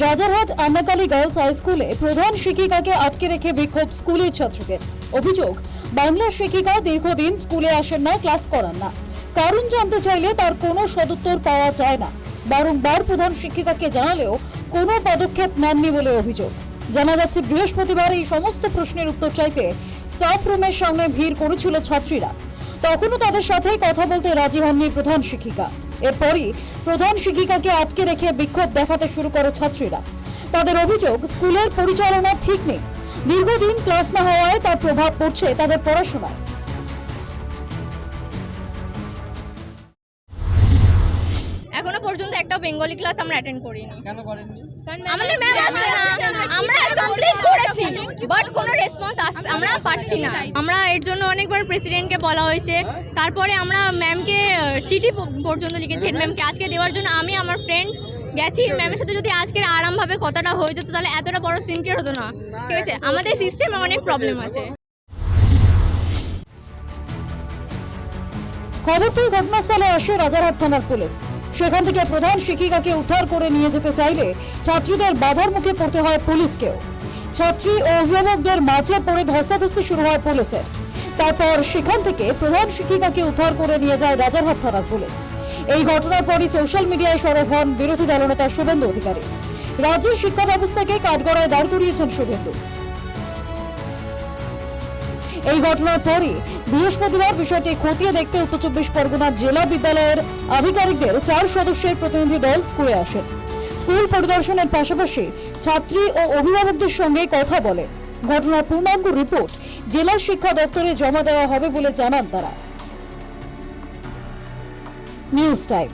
Rajarhat Annakali girls high স্কুলে প্রধান শিক্ষিকাকে আটকে রেখে বিক্ষোভ স্কুলের ছাত্রদের। অভিযোগ, বাংলা শিক্ষিকা দীর্ঘদিন স্কুলে আসেন না, ক্লাস করান না। কারণ জানতে চাইলে তার কোনো সদুত্তর পাওয়া যায় না। বারংবার প্রধান শিক্ষিকাকে জানালেও কোনো পদক্ষেপ নেননি বলে অভিযোগ। জানা যাচ্ছে, বৃহস্পতিবার এই সমস্ত প্রশ্নের উত্তর চাইতে স্টাফ রুমের সামনে ভিড় করেছিল ছাত্রীরা। তখনও তাদের সাথে কথা বলতে রাজি হননি প্রধান শিক্ষিকা। এরপরই প্রধান শিক্ষিকাকে আটকে রেখে বিক্ষোভ দেখাতে শুরু করে ছাত্রীরা। তাদের অভিযোগ, স্কুলের পরিচালনা ঠিক নেই। দীর্ঘদিন ক্লাস না হওয়ায় তার প্রভাব পড়ছে তাদের পড়াশোনায়। এখনও পর্যন্ত একটা বেঙ্গলি ক্লাস আমরা অ্যাটেন্ড করিনি। কেন করেননি? আমাদের ম্যাম আসছে না। আমরা কমপ্লিট করেছি বাট কোনো রেসপন্স আসছে আমরা পাচ্ছি না। আমরা এর জন্য অনেকবার প্রেসিডেন্টকে বলা হয়েছে। তারপরে আমরা ম্যামকে চিঠি পর্যন্ত লিখেছি। হেড ম্যামকে আজকে দেওয়ার জন্য আমি আমার ফ্রেন্ড গেছি। ম্যামের সাথে যদি আজকের আরামভাবে কথাটা হয়ে যেত তাহলে এতটা বড় সিনক্রিয়েট হতো না। ঠিক আছে? আমাদের সিস্টেমে অনেক প্রবলেম আছে। খবর পেয়ে ঘটনাস্থলে আসে রাজারহাট থানার পুলিশ। সেখান থেকে প্রধান শিক্ষিকাকে উদ্ধার করে নিয়ে যেতে চাইলে ছাত্রীদের বাধার মুখে পড়তে হয় পুলিশকেও। ছাত্রী ও অভিভাবকদের মাঝে পড়ে ধস্তাধস্তি শুরু হয় পুলিশের। তারপর সেখান থেকে প্রধান শিক্ষিকাকে উদ্ধার করে নিয়ে যায় রাজারহাট থানার পুলিশ। এই ঘটনার পরই সোশ্যাল মিডিয়ায় সরব হন বিরোধী দলনেতা শুভেন্দু অধিকারী। রাজ্যের শিক্ষা ব্যবস্থাকে কাঠগড়ায় দাঁড় করিয়েছেন শুভেন্দু। এই ঘটনার পরই বৃহস্পতিবার বিষয়টি খতিয়ে দেখতে উত্তর চব্বিশ পরগনা জেলা বিদ্যালয়ের আধিকারিকদের চার সদস্যের প্রতিনিধি দল স্কুলে আসেন। স্কুল পরিদর্শনের পাশাপাশি ছাত্রী ও অভিভাবকদের সঙ্গে কথা বলে ঘটনার পূর্ণাঙ্গ রিপোর্ট জেলা শিক্ষা দপ্তরে জমা দেওয়া হবে বলে জানান তারা। News time.